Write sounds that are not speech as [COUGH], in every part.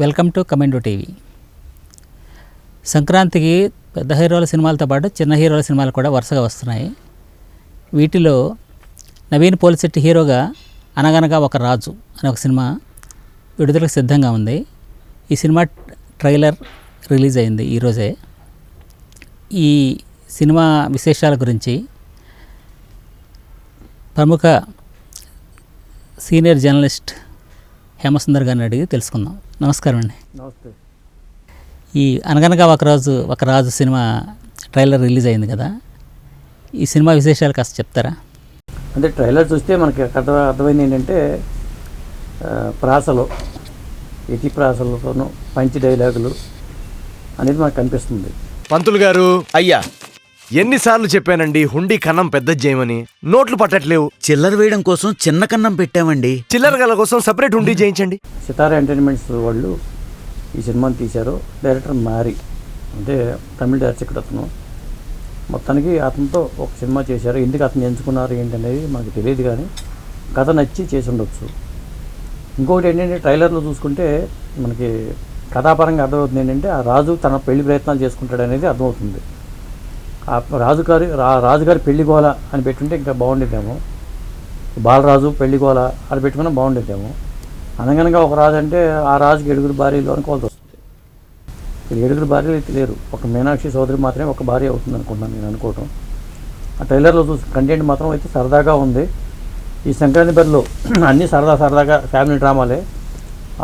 Welcome to కమెండో TV. సంక్రాంతికి పెద్ద హీరోల సినిమాలతో పాటు చిన్న హీరోల సినిమాలు కూడా వరుసగా వస్తున్నాయి. వీటిలో నవీన్ పోలిశెట్టి హీరోగా అనగనగా ఒక రాజు అనే ఒక సినిమా విడుదలకు సిద్ధంగా ఉంది. ఈ సినిమా ట్రైలర్ రిలీజ్ అయింది ఈరోజే ఈ సినిమా విశేషాల గురించి ప్రముఖ సీనియర్ జర్నలిస్ట్ హేమసుందర్ గారిని అడిగి తెలుసుకుందాం. నమస్కారం అండి. నమస్తే. ఈ అనగనగా ఒక రోజు ఒక రాజు సినిమా ట్రైలర్ రిలీజ్ అయింది కదా. ఈ సినిమా విశేషాలు కాస్త చెప్తారా? అంటే ట్రైలర్ చూస్తే మనకి అర్థం అర్థమైంది ఏంటంటే ఆ, ప్రాసలో ఎతి ప్రాసలతోనూ పంచి డైలాగులు అనేది మనకు కనిపిస్తుంది. పంతులు గారు అయ్యా ఎన్నిసార్లు చెప్పానండి హుండీ కన్నం పెద్ద చేయమని నోట్లు పట్టట్లేవు. చిల్లర వేయడం కోసం చిన్న కన్నం పెట్టామండి. చిల్లర గల కోసం సపరేట్ హుండీ చేయించండి సితారా ఎంటర్టైన్మెంట్స్ వాళ్ళు ఈ సినిమాని తీశారు. డైరెక్టర్ మారి అంటే తమిళ దర్శకుడు అతను. మొత్తానికి అతనితో ఒక సినిమా చేశారు. ఎందుకు అతను ఎంచుకున్నారు ఏంటనేది మనకు తెలియదు కానీ కథ నచ్చి చేసి ఉండొచ్చు. ఇంకొకటి ఏంటంటే ట్రైలర్లో చూసుకుంటే మనకి కథాపరంగా అర్థమవుతుంది ఏంటంటే ఆ రాజు తన పెళ్ళి ప్రయత్నాలు చేసుకుంటాడు అనేది అర్థమవుతుంది. రాజుగారి రా రాజుగారి పెళ్ళిగోల అని పెట్టుంటే ఇంకా బాగుండేదేమో. బాలరాజు పెళ్ళిగోల అని పెట్టుకున్నా బాగుండేదేమో. అనగనగా ఒక రాజు అంటే ఆ రాజుకి ఏడుగురు భార్యలు అనుకోవాల్సి వస్తుంది ఇక్కడ ఏడుగురు భార్యలు అయితే లేరు. ఒక మీనాక్షి సోదరి మాత్రమే ఒక భార్య అవుతుంది అనుకుంటున్నాను నేను అనుకోవటం. ఆ ట్రైలర్లో చూసి కంటెంట్ మాత్రం అయితే సరదాగా ఉంది. ఈ సంక్రాంతి బరిలో [CLEARS THROAT] అన్నీ సరదా సరదాగా ఫ్యామిలీ డ్రామాలే.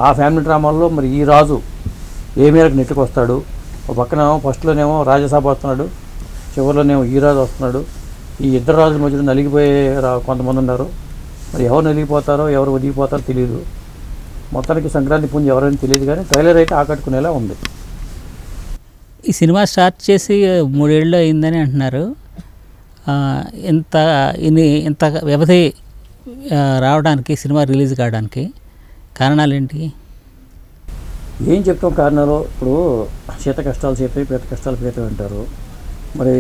ఆ ఫ్యామిలీ డ్రామాల్లో మరి ఈ రాజు ఏ మేరకు నెట్టుకు వస్తాడు ఒక పక్కన ఫస్ట్లోనేమో రాజసభ వస్తున్నాడు. చివరిలోనేమో ఈ రాజు వస్తున్నాడు. ఈ ఇద్దరు రాజుల మధ్యలో నలిగిపోయే రా- కొంతమంది ఉన్నారు. మరి ఎవరు నలిగిపోతారో ఎవరు ఒదిగిపోతారో తెలియదు మొత్తానికి సంక్రాంతి పుంజు ఎవరైనా తెలియదు కానీ ట్రైలర్ అయితే ఆకట్టుకునేలా ఉంది. ఈ సినిమా స్టార్ట్ చేసి మూడేళ్ళు అయిందని అంటున్నారు. ఇంత ఇన్ని ఇంత వ్యవధి రావడానికి సినిమా రిలీజ్ కావడానికి కారణాలు ఏంటి ఏం చెప్తాం కారణాలు? ఇప్పుడు శీత కష్టాలు చేపే పీత కష్టాలు పీత అంటారు. మరి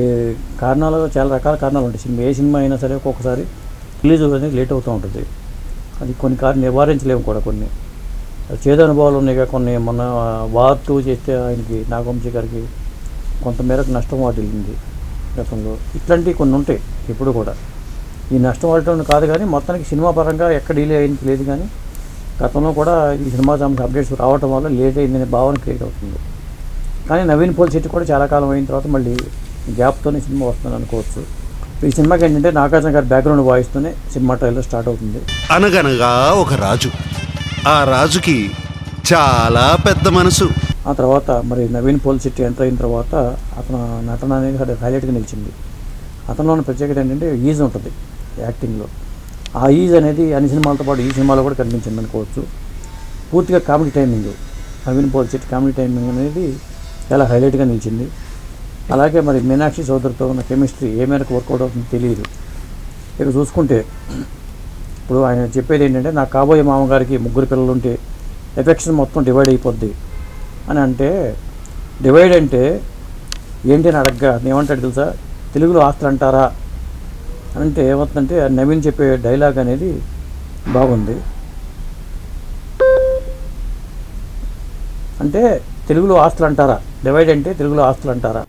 కారణాలు చాలా రకాల కారణాలు ఉంటాయి. సినిమా ఏ సినిమా అయినా సరే ఒక్కొక్కసారి రిలీజ్ అనేది లేట్ అవుతూ ఉంటుంది. అది కొన్ని కారణం నివారించలేము కూడా కొన్ని. చేదు అనుభవాలు ఉన్నాయి కొన్ని. మొన్న వార్ టూ చేస్తే ఆయనకి నాగవంశీ గారికి కొంతమేరకు నష్టం వాటిల్లింది గతంలో. ఇట్లాంటివి కొన్ని ఉంటాయి ఇప్పుడు కూడా. ఈ నష్టం వాడటం కాదు కానీ మొత్తానికి సినిమా పరంగా ఎక్కడ డీలే అయింది లేదు కానీ గతంలో కూడా ఈ సినిమా సంబంధించిన అప్డేట్స్ రావటం వల్ల లేట్ అయిందనే భావన క్రియేట్ అవుతుంది. కానీ నవీన్ పోల్ శెట్టి కూడా చాలా కాలం అయిన తర్వాత మళ్ళీ గ్యాప్తోనే సినిమా వస్తుంది అనుకోవచ్చు. ఈ సినిమాకి ఏంటంటే నాగార్జున గారి బ్యాక్గ్రౌండ్ వాయిస్తూనే సినిమా ట్రైలర్ స్టార్ట్ అవుతుంది. అనగనగా ఒక రాజు. ఆ రాజుకి చాలా పెద్ద మనసు. ఆ తర్వాత మరి నవీన్ పోల్ శెట్టి ఎంటర్ అయిన తర్వాత అతను నటన అనేది హై- హైలైట్గా నిలిచింది. అతనిలో ఉన్న ప్రత్యేకత ఏంటంటే ఈజ్ ఉంటుంది యాక్టింగ్లో. ఆ ఈజ్ అనేది అన్ని సినిమాలతో పాటు ఈ సినిమాలో కూడా కనిపించింది అనుకోవచ్చు. పూర్తిగా comedy timing. Naveen Polishetty comedy timing అనేది చాలా హైలైట్గా నిలిచింది. అలాగే మరి మీనాక్షి సోదరితో ఉన్న కెమిస్ట్రీ ఏ మేరకు వర్కౌట్ అవుతుందో తెలియదు. ఇక చూసుకుంటే ఇప్పుడు ఆయన చెప్పేది ఏంటంటే నా కాబోయే మామగారికి ముగ్గురు పిల్లలు ఉంటే ఎఫెక్షన్ మొత్తం డివైడ్ అయిపోద్ది అని అంటే డివైడ్ అంటే ఏంటి అని అడగ్గా అతను ఏమంటాడు తెలుసా? తెలుగులో ఆస్తులు అంటారా? అని అంటే ఏమవుతుందంటే ఆ నవీన్ చెప్పే డైలాగ్ అనేది బాగుంది. అంటే తెలుగులో ఆస్తులు అంటారా? డివైడ్ అంటే తెలుగులో ఆస్తులు అంటారా?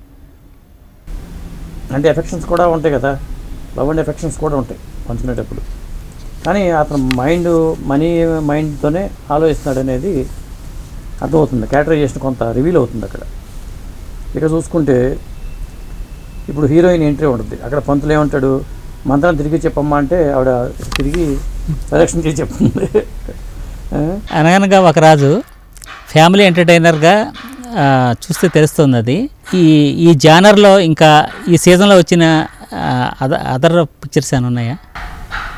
అంటే ఎఫెక్షన్స్ కూడా ఉంటాయి కదా. లవ్ అండ్ ఎఫెక్షన్స్ కూడా ఉంటాయి పంచుకునేటప్పుడు. కానీ అతను మైండ్ మనీ మైండ్తోనే ఆలోచిస్తున్నాడు అనేది అర్థమవుతుంది. క్యాటరైజేషన్ కొంత రివీల్ అవుతుంది అక్కడ. ఇక చూసుకుంటే ఇప్పుడు హీరోయిన్ ఎంట్రీ ఉంటుంది. అక్కడ పంతులు ఏమంటాడు? మంత్రం తిరిగి చెప్పమ్మా అంటే ఆవిడ తిరిగి ప్రదక్షిణ చేసి చెప్తుంది అనగనగా ఒక రాజు ఫ్యామిలీ ఎంటర్టైనర్గా చూస్తే తెలుస్తుంది అది ఈ ఈ జానర్లో ఇంకా ఈ సీజన్లో వచ్చిన అదర్ అదర్ పిక్చర్స్ ఏమైనా ఉన్నాయా?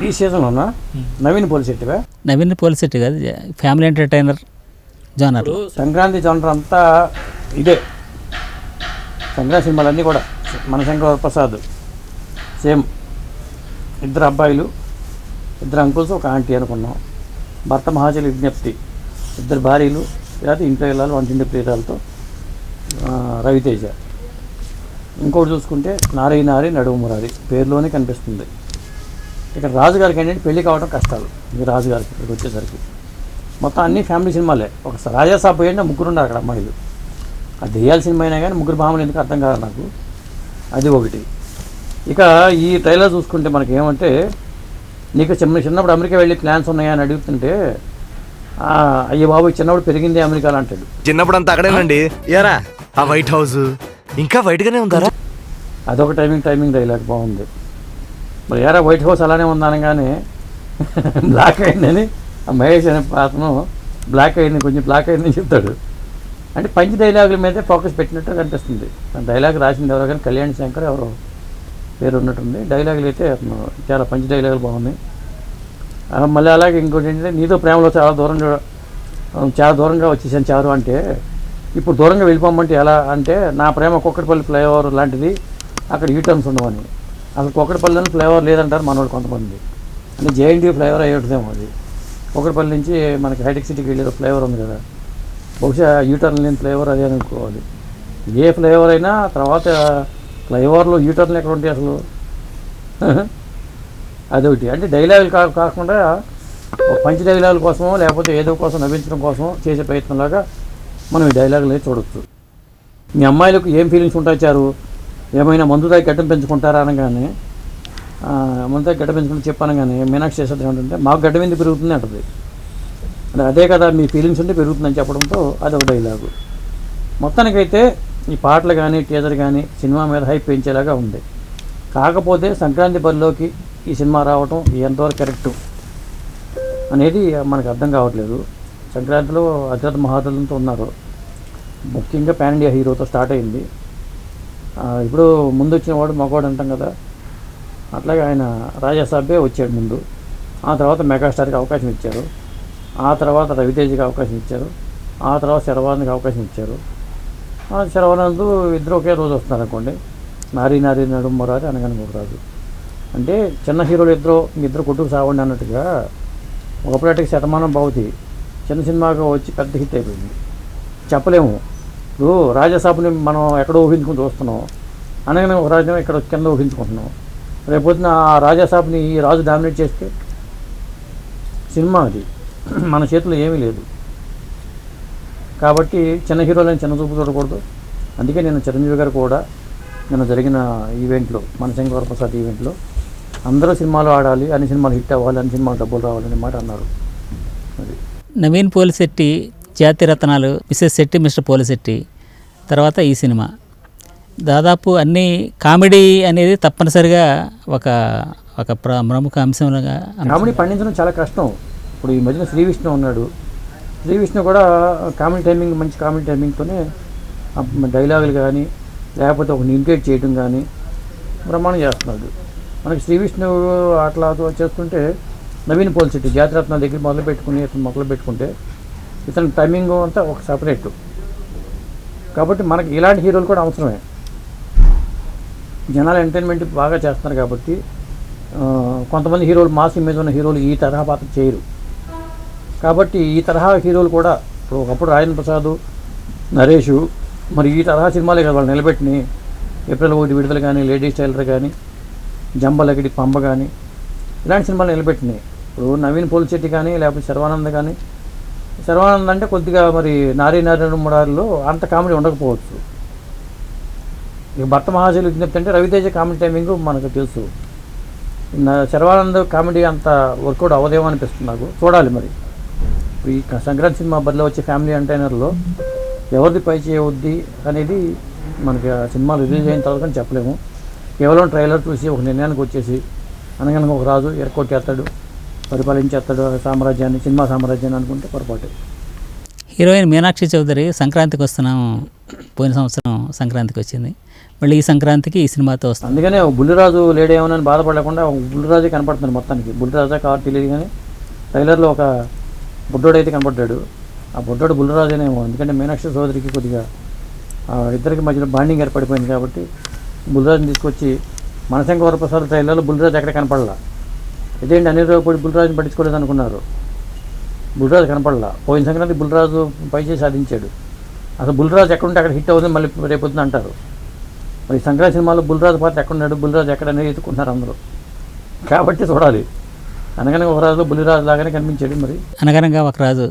ఈ సీజన్లోనా నవీన్ పోలిసెట్టివా నవీన్ పోలిసెట్టి కాదు family entertainer genre. Sankranti genre అంతా ఇదే. సంక్రాంతి సినిమాలన్నీ కూడా. మన శంకర ప్రసాద్ సేమ్. ఇద్దరు అబ్బాయిలు ఇద్దరు అంకుల్స్ ఒక ఆంటీ అనుకున్నాం. భర్త మహాచలి విజ్ఞప్తి. ఇద్దరు భార్యలు లేకపోతే ఇంట్లో వెళ్ళాలి వంటింటి ప్రియురాలతో రవితేజ. ఇంకోటి చూసుకుంటే నారీ నారి నడుము మురారి పేరులోనే కనిపిస్తుంది. ఇక్కడ రాజుగారికి ఏంటంటే పెళ్ళి కావడం కష్టాలు. ఈ రాజుగారికి ఇక్కడికి వచ్చేసరికి. మొత్తం అన్ని ఫ్యామిలీ సినిమాలే. ఒక రాజాసాబ్ పోయింటే ముగ్గురు ఉన్నారు అక్కడ అమ్మాయిలు. ఆ దెయ్యాల సినిమా అయినా కానీ ముగ్గురు భామలు ఎందుకు అర్థం కాదు నాకు. అది ఒకటి. ఇక ఈ ట్రైలర్ చూసుకుంటే మనకి ఏమంటే నీకు చిన్న చిన్నప్పుడు అమెరికా వెళ్ళి ప్లాన్స్ ఉన్నాయని అడుగుతుంటే అయ్యో బాబు చిన్నప్పుడు పెరిగింది అమెరికాలో అంటాడు చిన్నప్పుడు అంతా అక్కడేనండి. ఎరా ఆ వైట్ హౌస్. ఇంకా వైట్ గానే ఉందారా? అదొక టైమింగ్ టైమింగ్ డైలాగ్ బాగుంది. మరి ఏరా వైట్ హౌస్ అలానే ఉంది అనగానే [LAUGHS] బ్లాక్ అయిందని ఆ మహేష్ అనే అతను బ్లాక్ అయింది కొంచెం బ్లాక్ అయిందని చెప్తాడు. అంటే పంచ్ డైలాగుల మీదే ఫోకస్ పెట్టినట్టు కనిపిస్తుంది. ఆ డైలాగ్ రాసింది ఎవరో కానీ కళ్యాణ్ శంకర్ ఎవరో పేరు ఉన్నట్టుంది. డైలాగులు అయితే అతను చాలా పంచ్ డైలాగులు బాగున్నాయి. మళ్ళీ అలాగే ఇంకోటి ఏంటంటే నీతో ప్రేమలో చాలా దూరంగా చాలా దూరంగా వచ్చేసాను చారు అంటే ఇప్పుడు దూరంగా వెళ్ళిపోమంటే ఎలా అంటే నా ప్రేమ కుక్కటిపల్లి ఫ్లైఓవర్ లాంటిది అక్కడ యూటర్న్స్ ఉండవని. అసలు కుక్కటిపల్లిలో ఫ్లైఓవర్ లేదంటారు మనోళ్ళు కొంతమంది. అంటే జేఎన్టీ ఫ్లైఓవర్ అయ్యేదేమో అది. కుక్కటిపల్లి నుంచి మనకి హైటెక్ సిటీకి వెళ్ళే ఫ్లైఓవర్ ఉంది కదా. బహుశా యూటర్న్ లేని ఫ్లైఓవర్ అదే అనుకోవాలి. ఏ ఫ్లైఓవర్ అయినా తర్వాత ఫ్లైఓవర్లో యూటర్న్లు ఎక్కడ ఉంటాయి అసలు? అదొకటి అంటే డైలాగులు కా కాకుండా పంచ డైలాగుల కోసమో లేకపోతే ఏదో కోసం నవ్వించడం కోసం చేసే ప్రయత్నంలాగా మనం ఈ డైలాగులు చూడొచ్చు. మీ అమ్మాయిలకు ఏం ఫీలింగ్స్ ఉంటాయి చారు ఏమైనా మందు దాకా గడ్డం పెంచుకుంటారా అనగానే మందు దాకా గడ్డ పెంచుకుంటే చెప్పనగానే మీనాక్షి చేసేది ఏంటంటే మాకు గడ్డ మీద పెరుగుతుంది? అంటది. అంటే అదే కదా మీ ఫీలింగ్స్ ఉంటే పెరుగుతుందని చెప్పడంతో అదొక డైలాగు. మొత్తానికైతే ఈ పాటలు కానీ టీజర్ కానీ సినిమా మీద హైప్ పెంచేలాగా ఉంది. కాకపోతే సంక్రాంతి బరిలోకి ఈ సినిమా రావటం ఎంతవరకు కరెక్టు అనేది మనకు అర్థం కావట్లేదు. సంక్రాంతిలో అజాత్ మహాతలంతో ఉన్నారు. ముఖ్యంగా పాన్ ఇండియా హీరోతో స్టార్ట్ అయింది. ఇప్పుడు ముందు వచ్చిన వాడు మగవాడు అంటాం కదా. అట్లాగే ఆయన రాజాసాబే వచ్చాడు ముందు. ఆ తర్వాత మెగాస్టార్కి అవకాశం ఇచ్చారు. ఆ తర్వాత రవితేజకి అవకాశం ఇచ్చారు. ఆ తర్వాత శరవానంద్కి అవకాశం ఇచ్చారు. ఆ శరవానంద్ ఇద్దరు ఒకే రోజు వస్తున్నారు అనుకోండి. నారీ నారీ నడుమ అనగానే మూడు అంటే చిన్న హీరోలు ఇద్దరు మీ ఇద్దరు కొట్టుకు సావండి అన్నట్టుగా ఒకప్పటికి శతమానం భవతి చిన్న సినిమాగా వచ్చి పెద్ద హిట్ అయిపోయింది. చెప్పలేము. ఇప్పుడు రాజసాబుని మనం ఎక్కడో ఊహించుకుని చూస్తున్నాం. అనగానే ఒక రాజ్యం ఇక్కడ కింద ఊహించుకుంటున్నాం. రేపొద్దున ఆ రాజాసాబ్ని ఈ రాజు డామినేట్ చేస్తే సినిమా అది. మన చేతిలో ఏమీ లేదు. కాబట్టి చిన్న హీరోలని చిన్న చూపు చూడకూడదు. అందుకే నేను చిరంజీవి గారు కూడా నిన్న జరిగిన ఈవెంట్లో మనశంకర ప్రసాద్ ఈవెంట్లో అందరూ సినిమాలు ఆడాలి అన్ని సినిమాలు హిట్ అవ్వాలి అన్ని సినిమాలు డబ్బులు రావాలనే మాట అన్నారు. నవీన్ పోలిశెట్టి జాతి రత్నాలు మిసెస్ శెట్టి మిస్టర్ పోలిశెట్టి తర్వాత ఈ సినిమా. దాదాపు అన్ని కామెడీ అనేది తప్పనిసరిగా ఒక ఒక ప్ర- ప్రముఖ అంశంగా కామెడీ పండించడం చాలా కష్టం. ఇప్పుడు ఈ మధ్యన శ్రీ విష్ణు ఉన్నాడు. శ్రీ విష్ణు కూడా కామెడీ టైమింగ్ మంచి కామెడీ టైమింగ్తోనే డైలాగులు కానీ లేకపోతే ఒక ఇండికేట్ చేయడం కానీ బ్రహ్మాండం చేస్తున్నాడు. మనకి శ్రీ విష్ణువు అట్లా చేస్తుంటే నవీన్ పోల్సిటీ జాతిరత్న దగ్గర మొదలు పెట్టుకుని ఇతను మొదలు పెట్టుకుంటే ఇతని టైమింగ్ అంతా ఒక సపరేట్. కాబట్టి మనకి ఇలాంటి హీరోలు కూడా అవసరమే. జనాలు ఎంటర్టైన్మెంట్ బాగా చేస్తున్నారు కాబట్టి కొంతమంది హీరోలు మాస్ ఇమేజ్ ఉన్న హీరోలు ఈ తరహా పాత్ర చేయరు. కాబట్టి ఈ తరహా హీరోలు కూడా ఇప్పుడు ఒకప్పుడు రాజేంద్ర ప్రసాద్ నరేషు మరి ఈ తరహా సినిమాలే కదా వాళ్ళు నిలబెట్టిని ఏప్రిల్ ఒకటి విడుదల కానీ లేడీస్ టైలర్ కానీ జంబలగిడి పంబ కానీ ఇలాంటి సినిమాలు నిలబెట్టినాయి. ఇప్పుడు నవీన్ పోలిశెట్టి కానీ లేకపోతే శర్వానంద్ కానీ శర్వానంద్ అంటే కొద్దిగా మరి నారీ నారాయణ ముడారిలో అంత కామెడీ ఉండకపోవచ్చు. ఇక భర్త మహాశైలు విజ్ఞప్తి అంటే రవితేజ కామెడీ టైమింగ్ మనకు తెలుసు. నా శర్వానంద్ కామెడీ అంత వర్కౌట్ అవ్వదేమో అనిపిస్తుంది నాకు. చూడాలి మరి. ఇప్పుడు ఈ సంక్రాంతి సినిమా బదిలో వచ్చే ఫ్యామిలీ ఎంటైనర్లో ఎవరిది పై చేయవద్ది అనేది మనకి ఆ సినిమా రిలీజ్ అయిన తర్వాత చెప్పలేము. కేవలం ట్రైలర్ చూసి ఒక నిర్ణయానికి వచ్చేసి అనగానే ఒక రాజు ఎరకొట్టేస్తాడు పరిపాలించేస్తాడు ఆ సామ్రాజ్యాన్ని సినిమా సామ్రాజ్యాన్ని అనుకుంటే పొరపాటు. హీరోయిన్ మీనాక్షి చౌదరి సంక్రాంతికి వస్తున్నాం. పోయిన సంవత్సరం సంక్రాంతికి వచ్చింది. మళ్ళీ ఈ సంక్రాంతికి ఈ సినిమాతో వస్తుంది అందుకనే బుల్లిరాజు లేడేమోనని బాధపడకుండా ఒక బుల్లిరాజే కనపడుతుంది మొత్తానికి. బుల్లిరాజా కాదు తెలియదు కానీ ట్రైలర్లో ఒక బుడ్డోడు అయితే కనపడ్డాడు. ఆ బుడ్డోడు బుల్లిరాజేనేమో. ఎందుకంటే మీనాక్షి సోదరికి కొద్దిగా ఆ ఇద్దరికి మధ్యలో బాండింగ్ ఏర్పడిపోయింది కాబట్టి బుల్రాజ్ని తీసుకొచ్చి మనసంగ వరప్రసాద్ ట్రైలర్లో బుల్రాజ్ ఎక్కడ కనపడలా? ఇదేంటి అనిల్ రావుపూడి బుల్రాజ్ని పట్టించుకోలేదు అనుకున్నారు బుల్రాజ్ కనపడలా. పోయిన సంక్రాంతి బుల్రాజు పైచే సాధించాడు. అసలు బుల్రాజ్ ఎక్కడుంటే అక్కడ హిట్ అవుతుంది మళ్ళీ రేపొద్దున అంటారు. మరి సంక్రాంతి సినిమాలో బుల్లిరాజు పాత్ర ఎక్కడున్నాడు? బుల్రాజు ఎక్కడ అనేది ఎత్తుకుంటున్నారు అందరూ. కాబట్టి చూడాలి. అనగనగా ఒక రాజు బుల్లిరాజు లాగానే కనిపించాడు మరి. అనగనగా ఒక రాజు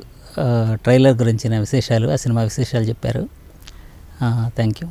ట్రైలర్ గురించిన విశేషాలు ఆ సినిమా విశేషాలు చెప్పారు. Thank you.